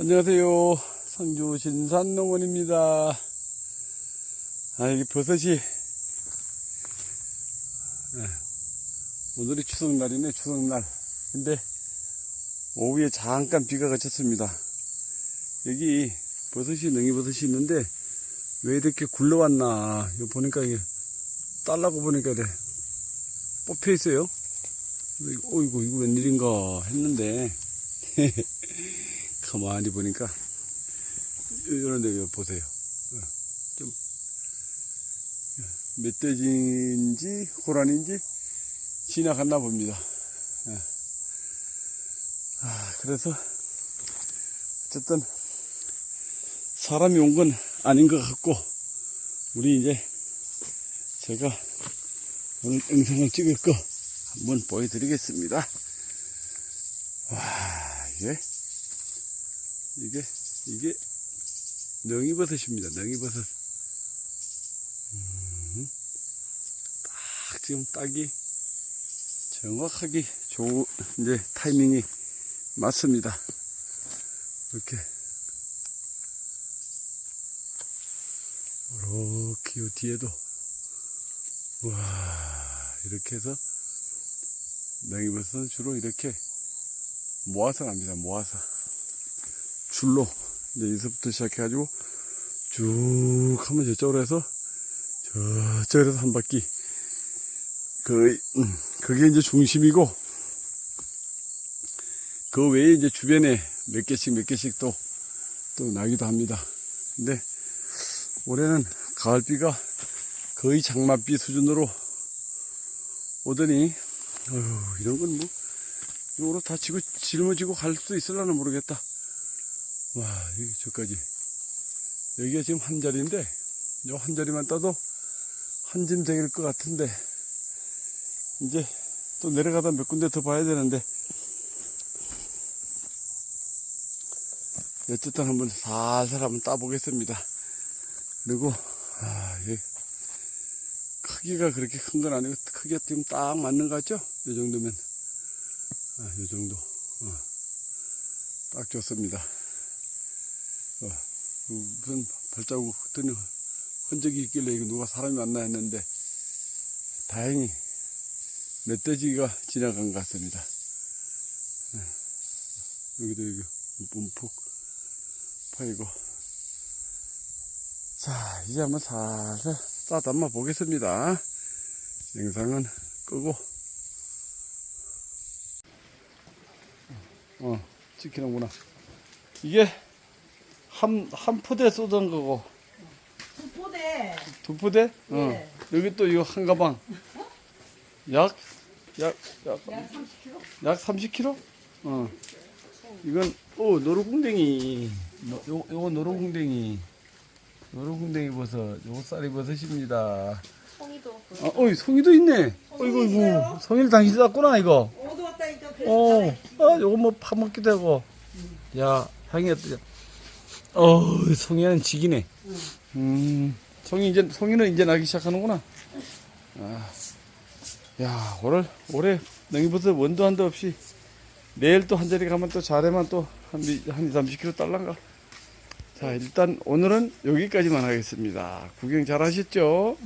안녕하세요. 상주 신산농원입니다. 아, 여기 버섯이, 네, 오늘이 추석날이네, 추석날. 근데, 오후에 잠깐 비가 그쳤습니다. 여기 버섯이, 능이버섯이 있는데, 왜 이렇게 굴러왔나. 이거 보니까 이게, 딸라고 보니까 이래, 뽑혀 있어요. 어이구, 이거 웬일인가 했는데, 가만히 보니까 이런 데 보세요. 어, 좀 어, 멧돼지인지 호란인지 지나갔나 봅니다. 예. 아, 그래서 어쨌든 사람이 온 건 아닌 것 같고 우리 이제 제가 오늘 영상을 찍을 거 한번 보여드리겠습니다. 와, 이게 이게 이게 능이버섯입니다. 능이버섯. 음, 딱 지금 딱이 정확하게 좋은 이제 타이밍이 맞습니다. 이렇게 이렇게 요 뒤에도 와 이렇게 해서 능이버섯은 주로 이렇게 모아서 갑니다. 모아서. 줄로 이제 여기서부터 시작해가지고 쭉 하면 저쪽으로 해서 저쪽으로 해서 한 바퀴 그 음, 그게 이제 중심이고 그 외에 이제 주변에 몇 개씩 몇 개씩 또 또 나기도 합니다. 근데 올해는 가을비가 거의 장맛비 수준으로 오더니 어휴, 이런 건 뭐 이거로 다 지고 짊어지고 갈 수 있을라나 모르겠다. 와, 여기 저까지. 여기가 지금 한 자리인데, 요 한 자리만 따도 한짐 되길 것 같은데, 이제 또 내려가다 몇 군데 더 봐야 되는데, 어쨌든 한번 살살 한번 따보겠습니다. 그리고, 아, 이 크기가 그렇게 큰 건 아니고, 크기가 지금 딱 맞는 것 같죠? 이 정도면. 아, 이 정도. 어, 딱 좋습니다. 어, 무슨 발자국 뜨는 흔적이 있길래 이거 누가 사람이 왔나 했는데 다행히 멧돼지가 지나간 것 같습니다. 네. 여기도 여기 움푹 파이고 자 이제 한번 살살 따담아 보겠습니다. 영상은 끄고 어 찍히는구나 이게 한, 한 포대 쏟은 거고, 포대. 두 포대? 어. 네. 여기 또 이거 한 가방. 약, 약, 약, 약 30kg? 약 30kg? 어. 이건, 오, 노루궁뎅이. 노, 요, 요거 노루궁뎅이. 노루궁뎅이 버섯. 요거 쌀이 버섯입니다. 송이도 그 아, 어이, 송이도 있네. 어이구, 이거. 송이를 당신 쌌구나, 이거. 어디 왔다니까 어, 그래서 아, 요거 뭐 파먹기도 하고. 야, 향이 어떠냐. 어, 송이는 지기네. 음, 송이 이제, 송이는 이제 나기 시작하는구나. 아, 야, 올해, 올해 냉이버섯 원도 한도 없이 내일 또 한 자리 가면 또 잘해만 또 한, 한 2, 30kg 딸란가. 자, 일단 오늘은 여기까지만 하겠습니다. 구경 잘 하셨죠?